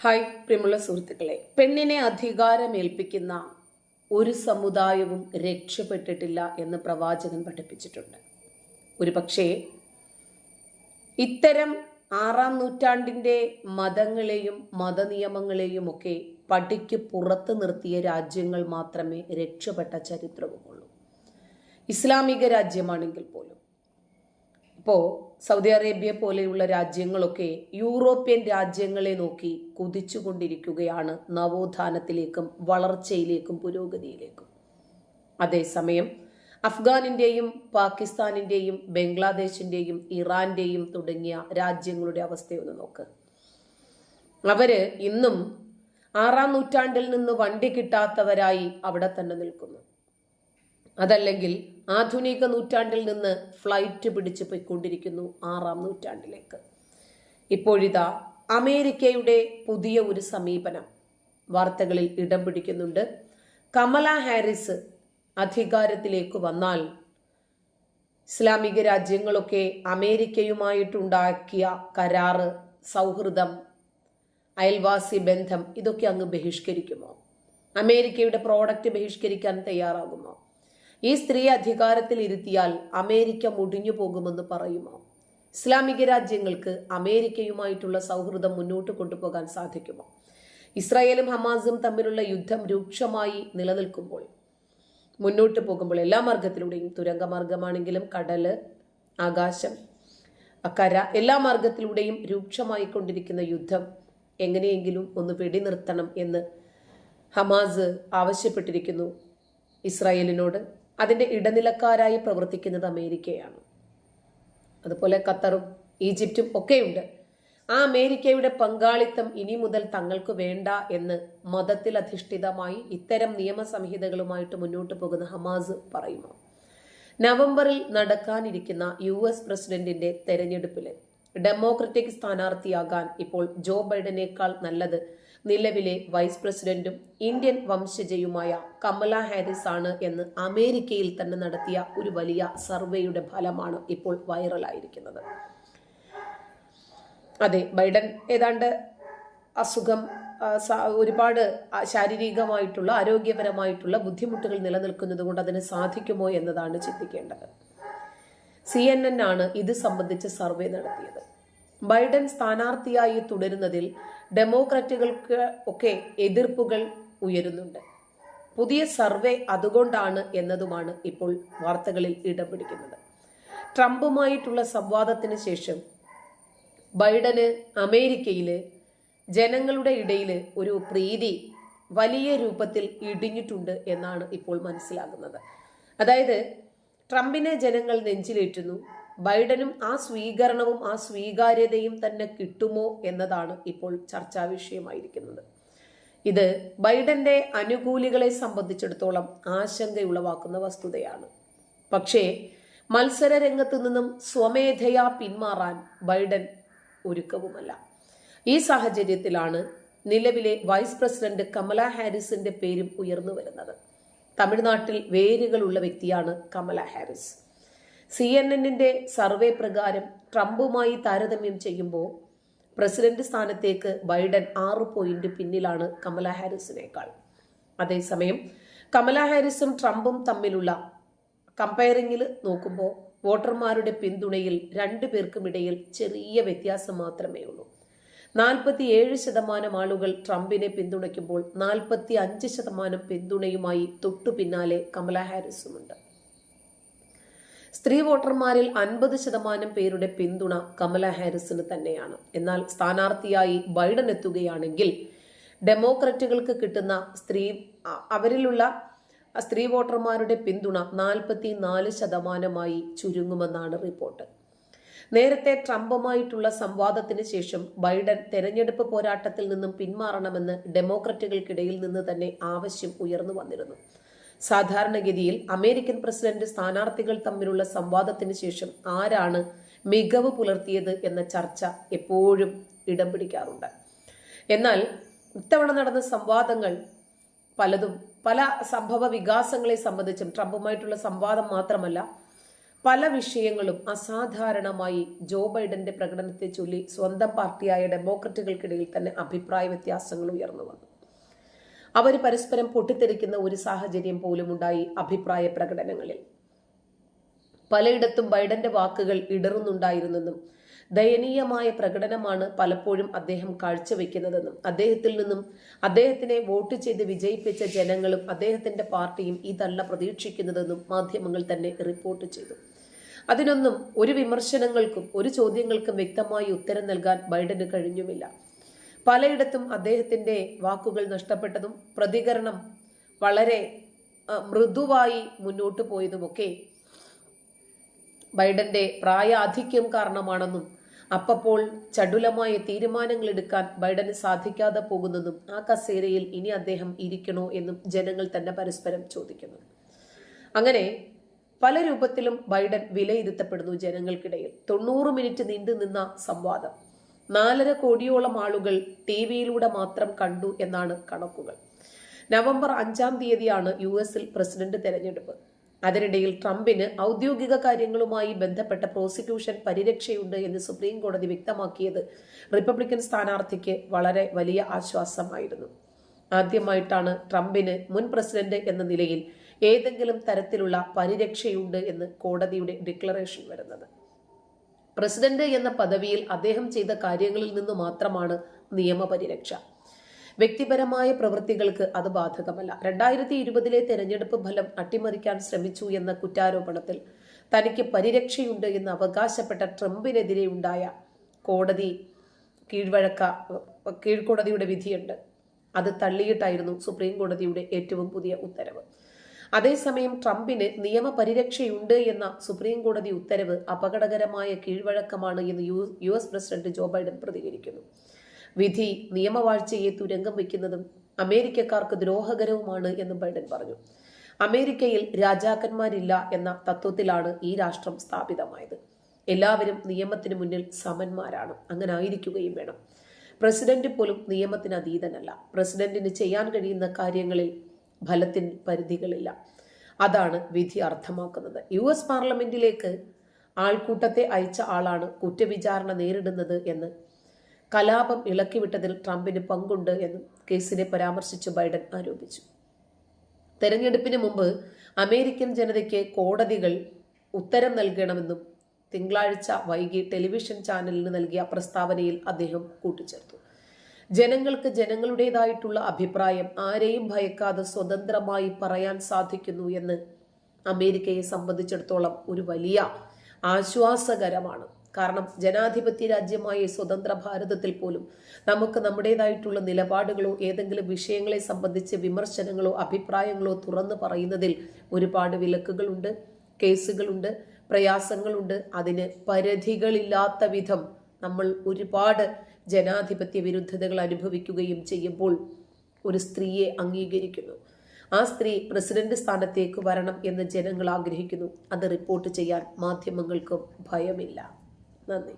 Hi പ്രിയമുള്ള സുഹൃത്തുക്കളെ. പെണ്ണിനെ അധികാരമേൽപ്പിക്കുന്ന ഒരു സമുദായവും രക്ഷപ്പെട്ടിട്ടില്ല എന്ന് പ്രവാചകൻ പഠിപ്പിച്ചിട്ടുണ്ട്. ഒരു പക്ഷേ ഇത്തരം ആറാം നൂറ്റാണ്ടിന്റെ മതങ്ങളെയും മതനിയമങ്ങളെയും ഒക്കെ പടിക്ക് പുറത്ത് നിർത്തിയ രാജ്യങ്ങൾ മാത്രമേ രക്ഷപ്പെട്ട ചരിത്രവുമുള്ളൂ. ഇസ്ലാമിക രാജ്യമാണെങ്കിൽ പോലും. ഇപ്പോൾ സൗദി അറേബ്യ പോലെയുള്ള രാജ്യങ്ങളൊക്കെ യൂറോപ്യൻ രാജ്യങ്ങളെ നോക്കി കുതിച്ചുകൊണ്ടിരിക്കുകയാണ് നവോത്ഥാനത്തിലേക്കും വളർച്ചയിലേക്കും പുരോഗതിയിലേക്കും. അതേസമയം അഫ്ഗാനിന്റെയും പാകിസ്ഥാനിന്റെയും ബംഗ്ലാദേശിന്റെയും ഇറാന്റെയും തുടങ്ങിയ രാജ്യങ്ങളുടെ അവസ്ഥയൊന്ന് നോക്ക്. അവർ ഇന്നും ആറാം നൂറ്റാണ്ടിൽ നിന്ന് വണ്ടി കിട്ടാത്തവരായി അവിടെ തന്നെ നിൽക്കുന്നു. അതല്ലെങ്കിൽ ആധുനിക നൂറ്റാണ്ടിൽ നിന്ന് ഫ്ലൈറ്റ് പിടിച്ച് പോയിക്കൊണ്ടിരിക്കുന്നു ആറാം നൂറ്റാണ്ടിലേക്ക്. ഇപ്പോഴിതാ അമേരിക്കയുടെ പുതിയ ഒരു സമീപനം. വാർത്തകളിൽ ഇടം പിടിക്കുന്നുണ്ട്. കമല ഹാരിസ് അധികാരത്തിലേക്ക് വന്നാൽ ഇസ്ലാമിക രാജ്യങ്ങളൊക്കെ അമേരിക്കയുമായിട്ടുണ്ടാക്കിയ കരാറ് സൗഹൃദം അയൽവാസി ബന്ധം ഇതൊക്കെ അങ്ങ് ബഹിഷ്കരിക്കുമോ? അമേരിക്കയുടെ പ്രോഡക്റ്റ് ബഹിഷ്കരിക്കാൻ തയ്യാറാകുമോ? ഈ സ്ത്രീ അധികാരത്തിൽ ഇരുത്തിയാൽ അമേരിക്ക മുടിഞ്ഞു പോകുമെന്ന് പറയുമോ? ഇസ്ലാമിക രാജ്യങ്ങൾക്ക് അമേരിക്കയുമായിട്ടുള്ള സൗഹൃദം മുന്നോട്ട് കൊണ്ടുപോകാൻ സാധിക്കുമോ? ഇസ്രായേലും ഹമാസും തമ്മിലുള്ള യുദ്ധം രൂക്ഷമായി നിലനിൽക്കുമ്പോൾ മുന്നോട്ട് പോകുമ്പോൾ എല്ലാ മാർഗത്തിലൂടെയും തുരങ്കമാർഗമാണെങ്കിലും കടൽ ആകാശം കര എല്ലാ മാർഗത്തിലൂടെയും രൂക്ഷമായി കൊണ്ടിരിക്കുന്ന യുദ്ധം എങ്ങനെയെങ്കിലും ഒന്ന് വെടിനിർത്തണം എന്ന് ഹമാസ് ആവശ്യപ്പെട്ടിരിക്കുന്നു ഇസ്രായേലിനോട്. അതിന്റെ ഇടനിലക്കാരായി പ്രവർത്തിക്കുന്നത് അമേരിക്കയാണ്. അതുപോലെ ഖത്തറും ഈജിപ്തും ഒക്കെയുണ്ട്. ആ അമേരിക്കയുടെ പങ്കാളിത്തം ഇനി മുതൽ തങ്ങൾക്ക് വേണ്ട എന്ന് മതത്തിൽ അധിഷ്ഠിതമായി ഇത്തരം നിയമസംഹിതകളുമായിട്ട് മുന്നോട്ട് പോകുന്ന ഹമാസ് പറയുന്നു. നവംബറിൽ നടക്കാനിരിക്കുന്ന യു എസ് പ്രസിഡന്റിന്റെ തെരഞ്ഞെടുപ്പിൽ ഡെമോക്രറ്റിക് സ്ഥാനാർത്ഥിയാകാൻ ഇപ്പോൾ ജോ ബൈഡനേക്കാൾ നല്ലത് നിലവിലെ വൈസ് പ്രസിഡന്റും ഇന്ത്യൻ വംശജയുമായ കമല ഹാരിസ് ആണ് എന്ന് അമേരിക്കയിൽ തന്നെ നടത്തിയ ഒരു വലിയ സർവേയുടെ ഫലമാണ് ഇപ്പോൾ വൈറലായിരിക്കുന്നത്. അതെ ബൈഡൻ ഏതാണ്ട് അസുഖം ഒരുപാട് ശാരീരികമായിട്ടുള്ള ആരോഗ്യപരമായിട്ടുള്ള ബുദ്ധിമുട്ടുകൾ നിലനിൽക്കുന്നത് കൊണ്ട് അതിന് സാധിക്കുമോ എന്നതാണ് ചിന്തിക്കേണ്ടത്. സി എൻ എൻ ആണ് ഇത് സംബന്ധിച്ച് സർവേ നടത്തിയത്. ബൈഡൻ സ്ഥാനാർത്ഥിയായി തുടരുന്നതിൽ ഡെമോക്രാറ്റുകൾക്ക് ഒക്കെ എതിർപ്പുകൾ ഉയരുന്നുണ്ട്. പുതിയ സർവേ അതുകൊണ്ടാണ് എന്നതുമാണ് ഇപ്പോൾ വാർത്തകളിൽ ഇടം പിടിക്കുന്നത് ട്രംപുമായിട്ടുള്ള സംവാദത്തിന് ശേഷം ബൈഡന് അമേരിക്കയിൽ ജനങ്ങളുടെ ഇടയിൽ ഒരു പ്രീതി വലിയ രൂപത്തിൽ ഇടിഞ്ഞിട്ടുണ്ട് എന്നാണ് ഇപ്പോൾ മനസ്സിലാകുന്നത്. അതായത് ട്രംപിനെ ജനങ്ങൾ നെഞ്ചിലേറ്റുന്നു ബൈഡനും ആ സ്വീകരണവും ആ സ്വീകാര്യതയും തന്നെ കിട്ടുമോ എന്നതാണ് ഇപ്പോൾ ചർച്ചാ വിഷയമായിരിക്കുന്നത്. ഇത് ബൈഡന്റെ അനുകൂലികളെ സംബന്ധിച്ചിടത്തോളം ആശങ്കയുളവാക്കുന്ന വസ്തുതയാണ്. പക്ഷേ മത്സര രംഗത്ത് നിന്നും സ്വമേധയാ പിന്മാറാൻ ബൈഡൻ ഒരുക്കവുമല്ല. ഈ സാഹചര്യത്തിലാണ് നിലവിലെ വൈസ് പ്രസിഡന്റ് കമല ഹാരിസിന്റെ പേരും ഉയർന്നു വരുന്നത്. തമിഴ്നാട്ടിൽ വേരുകളുള്ള വ്യക്തിയാണ് കമല ഹാരിസ്. സി എൻ എന്നിന്റെ സർവേ പ്രകാരം ട്രംപുമായി താരതമ്യം ചെയ്യുമ്പോൾ പ്രസിഡന്റ് സ്ഥാനത്തേക്ക് ബൈഡൻ ആറ് പോയിന്റ് പിന്നിലാണ് കമല ഹാരിസിനേക്കാൾ. അതേസമയം കമല ഹാരിസും ട്രംപും തമ്മിലുള്ള കമ്പയറിംഗിൽ നോക്കുമ്പോൾ വോട്ടർമാരുടെ പിന്തുണയിൽ രണ്ടു പേർക്കുമിടയിൽ ചെറിയ വ്യത്യാസം മാത്രമേ ഉള്ളൂ. നാൽപ്പത്തിയേഴ് ശതമാനം ആളുകൾ ട്രംപിനെ പിന്തുണയ്ക്കുമ്പോൾ നാൽപ്പത്തി അഞ്ച് ശതമാനം പിന്തുണയുമായി തൊട്ടു പിന്നാലെ കമല ഹാരിസുമുണ്ട്. സ്ത്രീ വോട്ടർമാരിൽ അൻപത് ശതമാനം പേരുടെ പിന്തുണ കമല ഹാരിസിന് തന്നെയാണ്. എന്നാൽ സ്ഥാനാർത്ഥിയായി ബൈഡൻ എത്തുകയാണെങ്കിൽ ഡെമോക്രറ്റുകൾക്ക് കിട്ടുന്ന സ്ത്രീ അവരിലുള്ള സ്ത്രീ വോട്ടർമാരുടെ പിന്തുണ നാൽപ്പത്തി നാല് ശതമാനമായി ചുരുങ്ങുമെന്നാണ് റിപ്പോർട്ട്. നേരത്തെ ട്രംപുമായിട്ടുള്ള സംവാദത്തിന് ശേഷം ബൈഡൻ തെരഞ്ഞെടുപ്പ് പോരാട്ടത്തിൽ നിന്നും പിന്മാറണമെന്ന് ഡെമോക്രറ്റുകൾക്കിടയിൽ നിന്ന് തന്നെ ആവശ്യം ഉയർന്നു വന്നിരുന്നു. സാധാരണഗതിയിൽ അമേരിക്കൻ പ്രസിഡന്റ് സ്ഥാനാർത്ഥികൾ തമ്മിലുള്ള സംവാദത്തിന് ശേഷം ആരാണ് മികവ് പുലർത്തിയത് എന്ന ചർച്ച എപ്പോഴും ഇടം പിടിക്കാറുണ്ട്. എന്നാൽ ഇത്തവണ നടന്ന സംവാദങ്ങൾ പലതും പല സംഭവ വികാസങ്ങളെ സംബന്ധിച്ചും ട്രംപുമായിട്ടുള്ള സംവാദം മാത്രമല്ല പല വിഷയങ്ങളും അസാധാരണമായി ജോ ബൈഡന്റെ പ്രകടനത്തെ ചൊല്ലി സ്വന്തം പാർട്ടിയായ ഡെമോക്രറ്റുകൾക്കിടയിൽ തന്നെ അഭിപ്രായ വ്യത്യാസങ്ങൾ ഉയർന്നു വന്നു. അവർ പരസ്പരം പൊട്ടിത്തെറിക്കുന്ന ഒരു സാഹചര്യം പോലും ഉണ്ടായി അഭിപ്രായ പ്രകടനങ്ങളിൽ. പലയിടത്തും ബൈഡന്റെ വാക്കുകൾ ഇടറുന്നുണ്ടായിരുന്നെന്നും ദയനീയമായ പ്രകടനമാണ് പലപ്പോഴും അദ്ദേഹം കാഴ്ചവെക്കുന്നതെന്നും അദ്ദേഹത്തിൽ നിന്നും അദ്ദേഹത്തിനെ വോട്ട് ചെയ്ത് വിജയിപ്പിച്ച ജനങ്ങളും അദ്ദേഹത്തിന്റെ പാർട്ടിയും ഇതല്ല പ്രതീക്ഷിക്കുന്നതെന്നും മാധ്യമങ്ങൾ തന്നെ റിപ്പോർട്ട് ചെയ്തു. അതിനൊന്നും ഒരു വിമർശനങ്ങൾക്കും ഒരു ചോദ്യങ്ങൾക്കും വ്യക്തമായി ഉത്തരം നൽകാൻ ബൈഡന് കഴിഞ്ഞുമില്ല. പലയിടത്തും അദ്ദേഹത്തിന്റെ വാക്കുകൾ നഷ്ടപ്പെട്ടതും പ്രതികരണം വളരെ മൃദുവായി മുന്നോട്ട് പോയതുമൊക്കെ ബൈഡന്റെ പ്രായാധിക്യം കാരണമാണെന്നും അപ്പപ്പോൾ ചടുലമായ തീരുമാനങ്ങൾ എടുക്കാൻ ബൈഡന് സാധിക്കാതെ പോകുന്നതും ആ കസേരയിൽ ഇനി അദ്ദേഹം ഇരിക്കണോ എന്നും ജനങ്ങൾ തന്നെ പരസ്പരം ചോദിക്കുന്നു. അങ്ങനെ പല രൂപത്തിലും ബൈഡൻ വിലയിരുത്തപ്പെടുന്നു ജനങ്ങൾക്കിടയിൽ. തൊണ്ണൂറ് മിനിറ്റ് നീണ്ടു നിന്ന സംവാദം. നാലര കോടിയോളം ആളുകൾ ടി വിയിലൂടെ മാത്രം കണ്ടു എന്നാണ് കണക്കുകൾ. നവംബർ അഞ്ചാം തീയതിയാണ് യു എസിൽ പ്രസിഡന്റ് തെരഞ്ഞെടുപ്പ്. അതിനിടയിൽ ട്രംപിന് ഔദ്യോഗിക കാര്യങ്ങളുമായി ബന്ധപ്പെട്ട പ്രോസിക്യൂഷൻ പരിരക്ഷയുണ്ട് എന്ന് സുപ്രീം കോടതി വ്യക്തമാക്കിയത് റിപ്പബ്ലിക്കൻ സ്ഥാനാർത്ഥിക്ക് വളരെ വലിയ ആശ്വാസമായിരുന്നു. ആദ്യമായിട്ടാണ് ട്രംപിന് മുൻ പ്രസിഡന്റ് എന്ന നിലയിൽ ഏതെങ്കിലും തരത്തിലുള്ള പരിരക്ഷയുണ്ട് എന്ന് കോടതിയുടെ ഡിക്ലറേഷൻ വരുന്നത്. പ്രസിഡന്റ് എന്ന പദവിയിൽ അദ്ദേഹം ചെയ്ത കാര്യങ്ങളിൽ നിന്ന് മാത്രമാണ് നിയമപരിരക്ഷ. വ്യക്തിപരമായ പ്രവൃത്തികൾക്ക് അത് ബാധകമല്ല. രണ്ടായിരത്തി ഇരുപതിലെ തെരഞ്ഞെടുപ്പ് ഫലം അട്ടിമറിക്കാൻ ശ്രമിച്ചു എന്ന കുറ്റാരോപണത്തിൽ തനിക്ക് പരിരക്ഷയുണ്ട് എന്ന് അവകാശപ്പെട്ട ട്രംപിനെതിരെ ഉണ്ടായ കോടതി കീഴ്വഴക്ക കീഴ്ക്കോടതിയുടെ വിധിയുണ്ട്. അത് തള്ളിയിട്ടായിരുന്നു സുപ്രീം കോടതിയുടെ ഏറ്റവും പുതിയ ഉത്തരവ്. അതേസമയം ട്രംപിന് നിയമപരിരക്ഷയുണ്ട് എന്ന സുപ്രീം കോടതി ഉത്തരവ് അപകടകരമായ കീഴ്വഴക്കമാണ് എന്ന് U S president Joe Biden പ്രതികരിക്കുന്നു. വിധി നിയമവാഴ്ചയെ തുരങ്കം വയ്ക്കുന്നതും അമേരിക്കക്കാർക്ക് ദ്രോഹകരവുമാണ് എന്നും ബൈഡൻ പറഞ്ഞു. അമേരിക്കയിൽ രാജാക്കന്മാരില്ല എന്ന തത്വത്തിലാണ് ഈ രാഷ്ട്രം സ്ഥാപിതമായത്. എല്ലാവരും നിയമത്തിന് മുന്നിൽ സമന്മാരാണ്. അങ്ങനെ ആയിരിക്കുകയും വേണം. പ്രസിഡന്റ് പോലും നിയമത്തിന് അതീതനല്ല. പ്രസിഡന്റിന് ചെയ്യാൻ കഴിയുന്ന കാര്യങ്ങളിൽ ഫലത്തിന് പരിധികളില്ല. അതാണ് വിധി അർത്ഥമാക്കുന്നത്. യു എസ് പാർലമെന്റിലേക്ക് ആൾക്കൂട്ടത്തെ അയച്ച ആളാണ് കുറ്റവിചാരണ നേരിടുന്നത് എന്ന്. കലാപം ഇളക്കിവിട്ടതിൽ ട്രംപിന് പങ്കുണ്ട് എന്നും കേസിനെ പരാമർശിച്ച് ബൈഡൻ ആരോപിച്ചു. തെരഞ്ഞെടുപ്പിന് മുമ്പ് അമേരിക്കൻ ജനതയ്ക്ക് കോടതികൾ ഉത്തരം നൽകണമെന്നും തിങ്കളാഴ്ച വൈകി ടെലിവിഷൻ ചാനലിന് നൽകിയ പ്രസ്താവനയിൽ അദ്ദേഹം കൂട്ടിച്ചേർത്തു. ജനങ്ങൾക്ക് ജനങ്ങളുടേതായിട്ടുള്ള അഭിപ്രായം ആരെയും ഭയക്കാതെ സ്വതന്ത്രമായി പറയാൻ സാധിക്കുന്നു എന്ന് അമേരിക്കയെ സംബന്ധിച്ചിടത്തോളം ഒരു വലിയ ആശ്വാസകരമാണ്. കാരണം ജനാധിപത്യ രാജ്യമായ സ്വതന്ത്ര ഭാരതത്തിൽ പോലും നമുക്ക് നമ്മുടേതായിട്ടുള്ള നിലപാടുകളോ ഏതെങ്കിലും വിഷയങ്ങളെ സംബന്ധിച്ച് വിമർശനങ്ങളോ അഭിപ്രായങ്ങളോ തുറന്നു പറയുന്നതിൽ ഒരുപാട് വിലക്കുകളുണ്ട് കേസുകളുണ്ട് പ്രയാസങ്ങളുണ്ട്. അതിന് പരിധികളില്ലാത്ത വിധം നമ്മൾ ഒരുപാട് ജനാധിപത്യ വിരുദ്ധതകൾ അനുഭവിക്കുകയും ചെയ്യുമ്പോൾ ഒരു സ്ത്രീയെ അംഗീകരിക്കുന്നു. ആ സ്ത്രീ പ്രസിഡന്റ് സ്ഥാനത്തേക്ക് വരണം എന്ന് ജനങ്ങൾ ആഗ്രഹിക്കുന്നു. അത് റിപ്പോർട്ട് ചെയ്യാൻ മാധ്യമങ്ങൾക്കും ഭയമില്ല. നന്ദി.